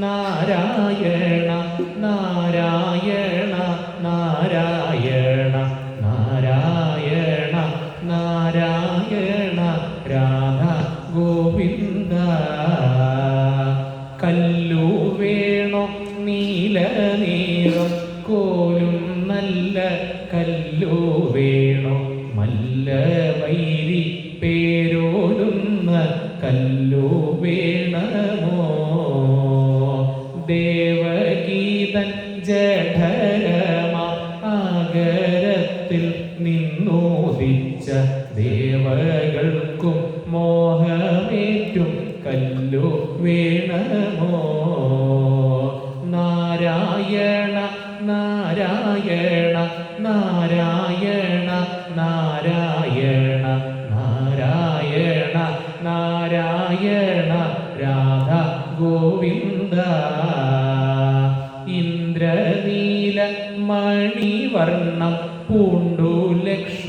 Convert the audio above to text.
നാരായണ നാരായണ നാരായണ നാരായണ നാരായണ രാധ ഗോവിന്ദ. കല്ലു വേണോ നീല നീളം കോലും നല്ല കല്ലു വേണോ മല്ല വൈരി പേരോലുന്ന കല്ലു വേണമോ ദേവഗീതൻ ജഠരമാ ആഗരത്തിൽ നിന്നോദിച്ച ദേവകൾക്കും മോഹമേറ്റും കല്ലു വേണമോ? നാരായണ നാരായണ നാരായണ നാരായണ നാരായണ നാരായണ രാധ ഗോവിന്ദ ഇന്ദ്രനീല മണിവർണം പൂണ്ടു ലക്ഷ്മി